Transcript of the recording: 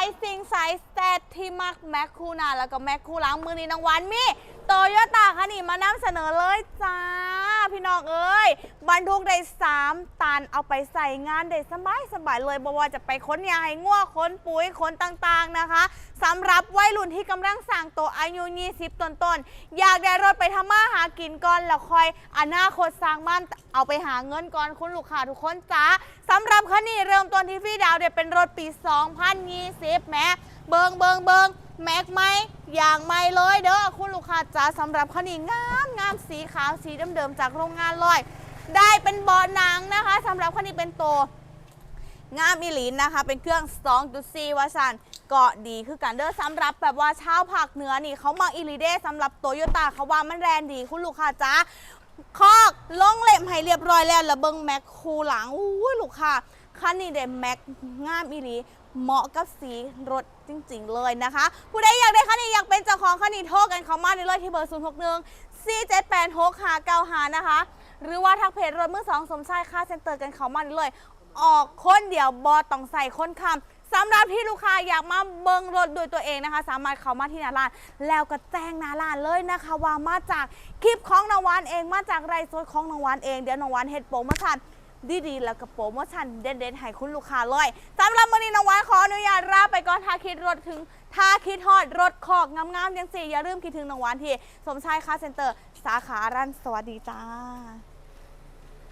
ายสิ่งสายสเตทที่มักแม็กคูนาแล้วก็แม็กคูล้างมือนี้น้องวันมีโตโยต้าคันนี้มานำเสนอเลยจ้า พี่น้องเอ้ย บรรทุกได้ 3 ตันเอาไปใส่งานได้สบายสบายเลยบว่าจะไปค้นยาให้ง่วค้นปุ๋ยค้นต่างๆนะคะสำหรับวัยรุ่นที่กำลังสั่งตัวอายุ20ต้นๆอยากได้รถไปทำมาหากินก่อนแล้วค่อยอนาคตสร้างบ้านเอาไปหาเงินก่อนคุณลูกค้าทุกคนจ้าสำหรับคันนี้เริ่มต้นที่ฟรีดาวเดี๋ยวเป็นรถปี 2020แม้เบิงเบิงเบิงแม็กไหมอย่างไม่เลยเด้อคุณลูกค้าจ้าสำหรับคันนี้งามงามสีขาวสีเดิมๆจากโรงงานเลย ได้เป็นเบาะหนังนะคะสำหรับคันนี้เป็นโตงามอีหลีนนะคะ เป็นเครื่อง2.4วาซันเกาะดีคือกันเด้อสำหรับแบบว่าชาวภาคเหนือนี่เขามาอีลีเด้สำหรับโตโยต้าเขาว่ามันแรงดีคุณลูกค้าจ้าคอกลงเล่มให้เรียบร้อยแล้วแล้วเบิ้งแม็กคูหลังอุ้ลูกค้าคันนี้เด้แม็กงามอีหลีเหมาะกับสีรถจริง ๆ เลยนะคะ ผู้ใดอยากได้คันนี้อยากเป็นเจ้าของคันนี้โทรกันเข้ามาได้เลยที่เบอร์ 0 6 1 4 7 8 6 5 9 5นะคะ หรือว่าทักเพจรถมือสองสมชายค่าเซ็นเตอร์กันเขามาได้เลย ออกคนเดียวบอต้องใส่คนคำสำหรับที่ลูกค้าอยากมาเบิงรถโดวยตัวเองนะคะ สามารถเข้ามาที่หนาร้าน แล้วก็แจ้งหนาร้านเลยนะคะว่ามาจากคลิปของนางวานเองมาจากไรโซดของนางวานเองเดี๋ยวนางวานเฮ็ดโปรโมชั่น ดีๆ แล้วก็โปรโมชั่นเด็ดๆให้คุณลูกค้าเลยสำหรับวันนี้นางวานขออนุญาตลาไปก่อนถ้าคิดรถถึงถ้าคิดฮอดรถคอกงามๆยังสี่อย่าลืมคิดถึงนางวานที่สมชายคาเซ็นเตอร์ สาขารันสวัสดีจ้า